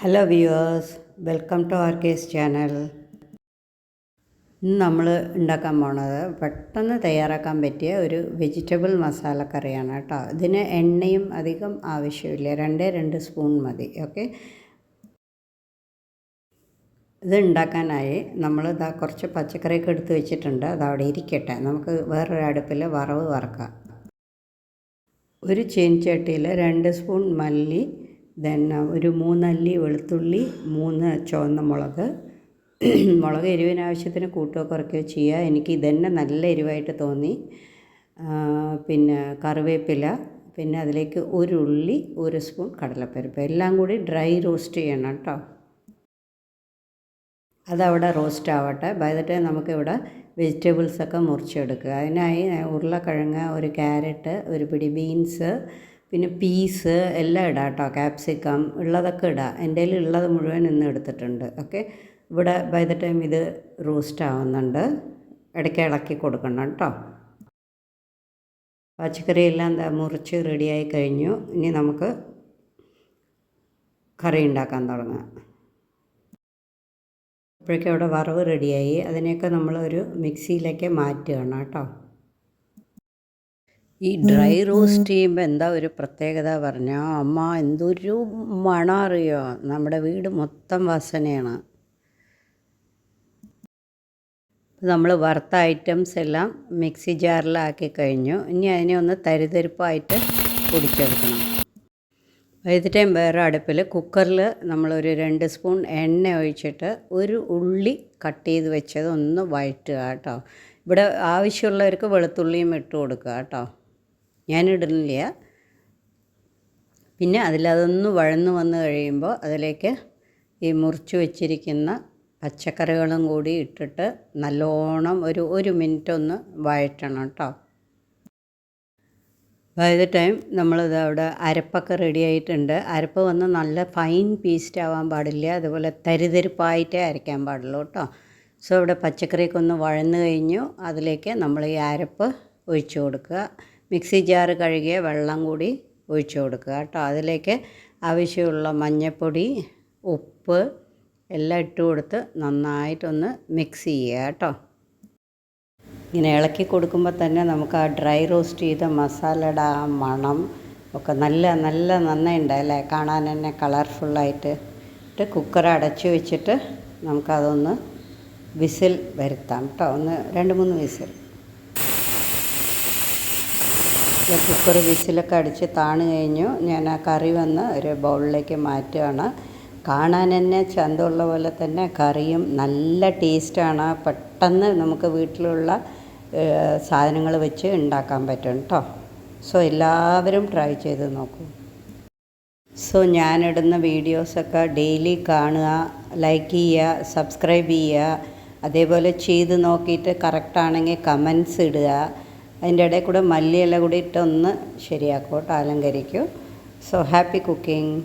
Hello viewers welcome to R case channel ഇന്ന് നമ്മൾ ഉണ്ടാക്കാൻ പോണത് പെട്ടെന്ന് തയ്യാറാക്കാൻ പറ്റിയ ഒരു വെജിറ്റബിൾ മസാല കറിയാണ് കേട്ടോ. ഇതിന് എണ്ണയും അധികം ആവശ്യമില്ല. രണ്ടേ രണ്ട് സ്പൂൺ മതി ഓക്കെ ഇത് ഉണ്ടാക്കാനായി നമ്മൾ ഇതാ കുറച്ച് പച്ചക്കറിയൊക്കെ എടുത്ത് വെച്ചിട്ടുണ്ട്. അത് അവിടെ ഇരിക്കട്ടെ. നമുക്ക് വേറൊരു അടുപ്പിൽ വറവ് വറക്കാം. ഒരു ചീൻചട്ടിയിൽ രണ്ട് സ്പൂൺ മല്ലി ദെൻ ഒരു മൂന്നല്ലി വെളുത്തുള്ളി മൂന്ന് ചുവന്ന മുളക്. മുളക് എരിവിനാവശ്യത്തിന് കൂട്ടുകയോ കുറയ്ക്കുകയോ ചെയ്യുക. എനിക്ക് ഇതന്നെ നല്ല എരിവായിട്ട് തോന്നി. പിന്നെ കറിവേപ്പില പിന്നെ അതിലേക്ക് ഒരു ഉള്ളി ഒരു സ്പൂൺ കടലപ്പരിപ്പ്. എല്ലാം കൂടി ഡ്രൈ റോസ്റ്റ് ചെയ്യണം കേട്ടോ. അതവിടെ റോസ്റ്റ് ആവട്ടെ. ബൈ നമുക്കിവിടെ വെജിറ്റബിൾസൊക്കെ മുറിച്ചെടുക്കുക. അതിനായി ഉരുളക്കിഴങ്ങ് ഒരു ക്യാരറ്റ് ഒരു പിടി ബീൻസ് പിന്നെ പീസ് എല്ലാം ഇടാം കേട്ടോ. ക്യാപ്സിക്കം ഉള്ളതൊക്കെ ഇടാം. എന്റെ കയ്യിൽ ഉള്ളത് മുഴുവൻ ഇന്ന് എടുത്തിട്ടുണ്ട്. ഓക്കെ? ഇവിടെ ബൈ ദ ടൈം ഇത് റോസ്റ്റ് ആവുന്നുണ്ട്. ഇടയ്ക്ക് ഇളക്കി കൊടുക്കണം കേട്ടോ. പച്ചക്കറി എല്ലാം മുറിച്ച് റെഡിയായി കഴിഞ്ഞു. ഇനി നമുക്ക് കറി ഉണ്ടാക്കാൻ തുടങ്ങാം. അപ്പോഴേക്കും അവിടെ വറവ് റെഡിയായി അതിനെയൊക്കെ നമ്മളൊരു മിക്സിയിലേക്ക് മാറ്റുകയാണ് കേട്ടോ. ഈ ഡ്രൈ റോസ്റ്റ് ചെയ്യുമ്പോൾ എന്താ ഒരു പ്രത്യേകത പറഞ്ഞാൽ അമ്മ എന്തൊരു മണം അറിയോ നമ്മുടെ വീട് മൊത്തം വാസനയാണ്. നമ്മൾ വറുത്ത ഐറ്റംസ് എല്ലാം മിക്സി ജാറിലാക്കി കഴിഞ്ഞു. ഇനി അതിനെ ഒന്ന് തരിതരിപ്പായിട്ട് പൊടിച്ചെടുക്കണം. വൈകിട്ടേം വേറെ അടുപ്പിൽ കുക്കറിൽ നമ്മളൊരു രണ്ട് സ്പൂൺ എണ്ണ ഒഴിച്ചിട്ട് ഒരു ഉള്ളി കട്ട് ചെയ്ത് വെച്ചത് ഒന്ന് വഴറ്റുക കേട്ടോ. ഇവിടെ ആവശ്യമുള്ളവർക്ക് വെളുത്തുള്ളിയും ഇട്ട് കൊടുക്കുക കേട്ടോ. ഞാനിടുന്നില്ല. പിന്നെ അതിലതൊന്ന് വഴന്നു വന്ന് കഴിയുമ്പോൾ അതിലേക്ക് ഈ മുറിച്ച് വെച്ചിരിക്കുന്ന പച്ചക്കറികളും കൂടി ഇട്ടിട്ട് നല്ലോണം ഒരു ഒരു മിനിറ്റ് ഒന്ന് വഴറ്റണം കേട്ടോ. ബൈ ദ ടൈം നമ്മളിത് അവിടെ അരപ്പൊക്കെ റെഡി ആയിട്ടുണ്ട്. അരപ്പ് വന്ന് നല്ല ഫൈൻ പീസ്റ്റ് ആവാൻ പാടില്ല. അതുപോലെ തരിതരിപ്പായിട്ടേ അരയ്ക്കാൻ പാടുള്ളൂ കേട്ടോ. സോ ഇവിടെ പച്ചക്കറിയൊക്കെ ഒന്ന് വഴന്നു കഴിഞ്ഞു. അതിലേക്ക് നമ്മൾ ഈ അരപ്പ് ഒഴിച്ചു കൊടുക്കുക. മിക്സി ജാർ കഴുകിയ വെള്ളം കൂടി ഒഴിച്ചു കൊടുക്കുക കേട്ടോ. അതിലേക്ക് ആവശ്യമുള്ള മഞ്ഞൾപ്പൊടി ഉപ്പ് എല്ലാം ഇട്ട് കൊടുത്ത് നന്നായിട്ടൊന്ന് മിക്സ് ചെയ്യുക കേട്ടോ. ഇങ്ങനെ ഇളക്കി കൊടുക്കുമ്പോൾ തന്നെ നമുക്ക് ആ ഡ്രൈ റോസ്റ്റ് ചെയ്ത മസാലയുടെ ആ മണം ഒക്കെ നല്ല നല്ല നന്നായി അല്ലേ? കാണാൻ തന്നെ കളർഫുള്ളായിട്ട് ഇട്ട് കുക്കർ അടച്ചു വെച്ചിട്ട് നമുക്കതൊന്ന് വിസിൽ വരുത്താം കേട്ടോ. ഒന്ന് രണ്ട് മൂന്ന് വിസിൽ. കുക്കർ വിസിലൊക്കെ അടിച്ച് താണു കഴിഞ്ഞു. ഞാൻ ആ കറി വന്ന് ഒരു ബൗളിലേക്ക് മാറ്റുകയാണ്. കാണാൻ തന്നെ ചന്തമുള്ള പോലെ തന്നെ കറിയും നല്ല ടേസ്റ്റാണ് പെട്ടെന്ന് നമുക്ക് വീട്ടിലുള്ള സാധനങ്ങൾ വെച്ച് ഉണ്ടാക്കാൻ പറ്റും കേട്ടോ സോ എല്ലാവരും ട്രൈ ചെയ്ത് നോക്കൂ. സോ ഞാനിടുന്ന വീഡിയോസൊക്കെ ഡെയിലി കാണുക ലൈക്ക് ചെയ്യുക സബ്സ്ക്രൈബ് ചെയ്യുക അതേപോലെ ചെയ്ത് നോക്കിയിട്ട് കറക്റ്റാണെങ്കിൽ കമൻസ് ഇടുക. അതിന്റെ ഇടയിൽ കൂടെ മല്ലിയില കൂടി ഇട്ടൊന്ന് ശരിയാക്കും കേട്ടോ അലങ്കരിക്കും. So happy cooking